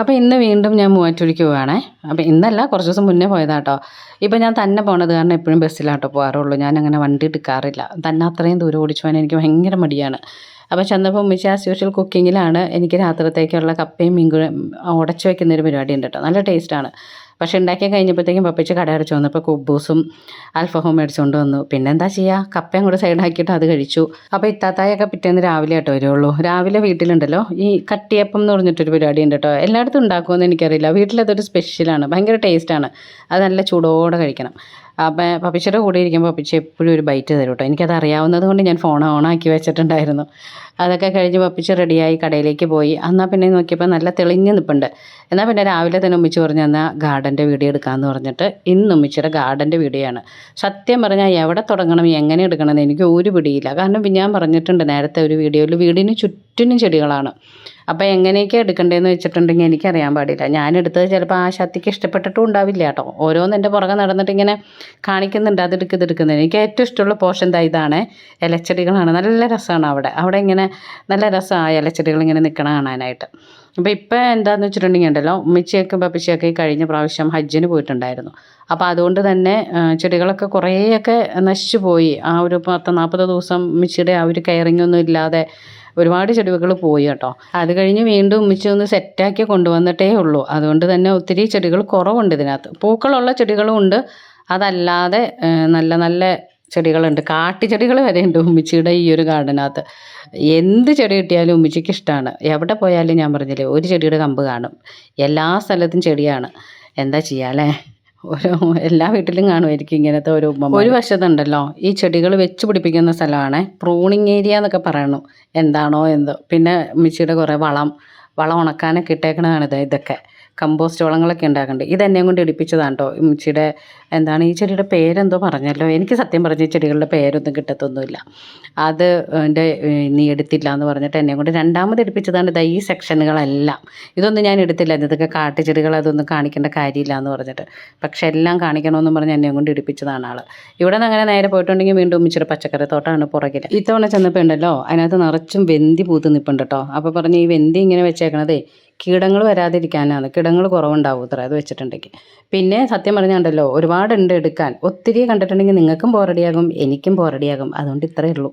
അപ്പോൾ ഇന്ന് വീണ്ടും ഞാൻ മൂവാറ്റുപുഴയ്ക്ക് പോവുകയാണേ അപ്പോൾ ഇന്നല്ല കുറച്ച് ദിവസം മുന്നേ പോയതാട്ടോ ഇപ്പോൾ ഞാൻ തന്നെ പോണത് കാരണം എപ്പോഴും ബസ്സിലാട്ടോ പോകാറുള്ളൂ ഞാൻ അങ്ങനെ വണ്ടി എടുക്കാറില്ല. തന്നെ അത്രയും ദൂരം ഓടിച്ചു പോകാൻ എനിക്ക് ഭയങ്കര മടിയാണ്. അപ്പോൾ ചെന്നപ്പോൾ ഉമ്മിച്ച ആസ് യൂഷ്വൽ കുക്കിങ്ങിലാണ് എനിക്ക് രാത്രിത്തേക്കുള്ള കപ്പയും മീൻകുഴ ഉടച്ചു വെക്കുന്ന ഒരു പരിപാടി ഉണ്ട് കേട്ടോ നല്ല ടേസ്റ്റാണ് പക്ഷെ ഉണ്ടാക്കി കഴിഞ്ഞപ്പോഴത്തേക്കും പപ്പിച്ച് കട അടച്ചു വന്നപ്പോൾ കുബൂസും അൽഫഹവും മേടിച്ചുകൊണ്ട് വന്നു. പിന്നെ എന്താ ചെയ്യുക? കപ്പയും കൂടെ സൈഡാക്കിയിട്ട് അത് കഴിച്ചു. അപ്പോൾ ഇത്താത്തായൊക്കെ പിറ്റേന്ന് രാവിലെ ആട്ടോ വരുള്ളൂ. രാവിലെ വീട്ടിലുണ്ടല്ലോ. ഈ കട്ടിയപ്പം എന്ന് പറഞ്ഞിട്ടൊരു പരിപാടി ഉണ്ട് കേട്ടോ. എല്ലായിടത്തും ഉണ്ടാക്കുമെന്ന് എനിക്കറിയില്ല. വീട്ടിലതൊരു സ്പെഷ്യലാണ്. ഭയങ്കര ടേസ്റ്റാണ്. അത് നല്ല ചൂടോടെ കഴിക്കണം. അപ്പം പപ്പിച്ചയുടെ കൂടെ ഇരിക്കുമ്പോൾ പപ്പിച്ച എപ്പോഴും ഒരു ബൈറ്റ് തരും കേട്ടോ. എനിക്കത് അറിയാവുന്നത് കൊണ്ട് ഞാൻ ഫോൺ ഓൺ ആക്കി വെച്ചിട്ടുണ്ടായിരുന്നു. അതൊക്കെ കഴിഞ്ഞ് പപ്പിച്ച് റെഡിയായി കടയിലേക്ക് പോയി. എന്നാൽ പിന്നെ നോക്കിയപ്പോൾ നല്ല തെളിഞ്ഞ് നിൽപ്പുണ്ട് എന്നാൽ പിന്നെ രാവിലെ തന്നെ ഉമ്മിച്ച് പറഞ്ഞു എന്നാൽ ഗാർഡന്റെ വീഡിയോ എടുക്കാമെന്ന് പറഞ്ഞിട്ട് ഇന്നും ഉമ്മിച്ചിയുടെ ഗാർഡന്റെ വീഡിയോ ആണ് സത്യം പറഞ്ഞാൽ എവിടെ തുടങ്ങണം എങ്ങനെ എടുക്കണം എന്ന് എനിക്ക് ഒരു പിടിയില്ല. കാരണം ഞാൻ പറഞ്ഞിട്ടുണ്ട് നേരത്തെ ഒരു വീഡിയോയിൽ വീടിന് ചുറ്റിനും ചെടികളാണ്. അപ്പോൾ എങ്ങനെയൊക്കെ എടുക്കണ്ടേന്ന് വെച്ചിട്ടുണ്ടെങ്കിൽ എനിക്കറിയാൻ പാടില്ല. ഞാനെടുത്തത് ചിലപ്പോൾ ആ ശക്തിക്ക് ഇഷ്ടപ്പെട്ടിട്ടും ഉണ്ടാവില്ല കേട്ടോ. ഓരോന്ന് എന്റെ പുറകെ നടന്നിട്ട് ഇങ്ങനെ കാണിക്കുന്നുണ്ട്. അതെടുക്ക് ഇതെടുക്കുന്നത് എനിക്ക് ഏറ്റവും ഇഷ്ടമുള്ള പോഷൻ ദാ ഇതാണ്. ഇലച്ചെടികളാണ് നല്ല രസമാണ് അവിടെ. അവിടെ ഇങ്ങനെ നല്ല രസമാണ് ഇലച്ചെടികൾ ഇങ്ങനെ നിൽക്കണ കാണാനായിട്ട്. അപ്പോൾ ഇപ്പം എന്താണെന്ന് വെച്ചിട്ടുണ്ടെങ്കിൽ ഉണ്ടല്ലോ ഉമ്മച്ചിയൊക്കെ പപ്പിച്ചിയൊക്കെ കഴിഞ്ഞ പ്രാവശ്യം ഹജ്ജിന് പോയിട്ടുണ്ടായിരുന്നു. അപ്പോൾ അതുകൊണ്ട് തന്നെ ചെടികളൊക്കെ കുറേയൊക്കെ നശിച്ചു പോയി. ആ ഒരു പത്ത് നാൽപ്പത് ദിവസം ഉമ്മച്ചിയുടെ ആ ഒരു കെയറിംഗ് ഒന്നും ഇല്ലാതെ ഒരുപാട് ചെടികൾ പോയി കേട്ടോ. അത് കഴിഞ്ഞ് വീണ്ടും ഉമ്മിച്ച് ഒന്ന് സെറ്റാക്കി കൊണ്ടുവന്നിട്ടേ ഉള്ളൂ. അതുകൊണ്ട് തന്നെ ഒത്തിരി ചെടികൾ കുറവുണ്ട് ഇതിനകത്ത്. പൂക്കളുള്ള ചെടികളും ഉണ്ട്. അതല്ലാതെ നല്ല നല്ല ചെടികളുണ്ട്. കാട്ടുചെടികൾ വരെ ഉണ്ട് ഉമ്മിച്ചിയുടെ ഈ ഒരു ഗാർഡനകത്ത്. എന്ത് ചെടി കിട്ടിയാലും ഉമ്മിച്ചിക്ക് ഇഷ്ടമാണ് എവിടെ പോയാലും ഞാൻ പറഞ്ഞില്ലേ ഒരു ചെടിയുടെ കമ്പ് കാണും. എല്ലാ സ്ഥലത്തും ചെടിയാണ്. എന്താ ചെയ്യുക അല്ലേ? ഓരോ എല്ലാ വീട്ടിലും കാണുമായിരിക്കും ഇങ്ങനത്തെ ഒരു ഉമ്മ ഒരു വശത്തുണ്ടല്ലോ ഈ ചെടികൾ വെച്ച് പിടിപ്പിക്കുന്ന സ്ഥലമാണ്. പ്രൂണിങ് ഏരിയ എന്നൊക്കെ പറയണു. എന്താണോ എന്തോ. പിന്നെ മിച്ചിയുടെ കുറേ വളം വളം ഉണക്കാനൊക്കെ ഇട്ടേക്കണതാണ് ഇത് ഇതൊക്കെ. കമ്പോസ്റ്റ് വളങ്ങളൊക്കെ ഉണ്ടാക്കുന്നുണ്ട് ഇത് എന്നെയും കൊണ്ട് ഇടിപ്പിച്ചതാണ് കേട്ടോ ഉമ്മച്ചിയുടെ എന്താണ് ഈ ചെടിയുടെ പേരെന്തോ പറഞ്ഞല്ലോ. എനിക്ക് സത്യം പറഞ്ഞ ഈ ചെടികളുടെ പേരൊന്നും കിട്ടത്തൊന്നുമില്ല. അത് എന്റെ നീ എടുത്തില്ല എന്ന് പറഞ്ഞിട്ട് എന്നെ കൊണ്ട് രണ്ടാമത് എടുപ്പിച്ചതാണ് ഇതാ ഈ സെക്ഷനുകളെല്ലാം. ഇതൊന്നും ഞാൻ എടുത്തില്ല. ഇതൊക്കെ കാട്ടുചെടികൾ അതൊന്നും കാണിക്കേണ്ട കാര്യമില്ല എന്ന് പറഞ്ഞിട്ട്. പക്ഷെ എല്ലാം കാണിക്കണമെന്ന് പറഞ്ഞ് എന്നെ കൊണ്ട് ഇടിപ്പിച്ചതാണ് ആൾ ഇവിടെ നിന്ന് അങ്ങനെ നേരെ പോയിട്ടുണ്ടെങ്കിൽ വീണ്ടും ഉമ്മിച്ചിയുടെ പച്ചക്കറി തോട്ടമാണ് പുറകിൽ ഇത്തവണ ചെന്നപ്പോൾ ഉണ്ടല്ലോ അതിനകത്ത് നിറച്ചും വെന്തി പൂത്ത് നിൽപ്പുണ്ട് കേട്ടോ അപ്പോൾ പറഞ്ഞ് ഈ വെന്തി ഇങ്ങനെ വെച്ചേക്കണതേ. കീടങ്ങൾ വരാതിരിക്കാനാണ്. കീടങ്ങൾ കുറവുണ്ടാവും ഇത്ര അത് വെച്ചിട്ടുണ്ടെങ്കിൽ. പിന്നെ സത്യം പറഞ്ഞാണ്ടല്ലോ ഒരുപാടുണ്ട് എടുക്കാൻ. ഒത്തിരി കണ്ടിട്ടുണ്ടെങ്കിൽ നിങ്ങൾക്കും ബോറടിയാകും എനിക്കും ബോറടിയാകും അതുകൊണ്ട് ഇത്രയേ ഉള്ളൂ.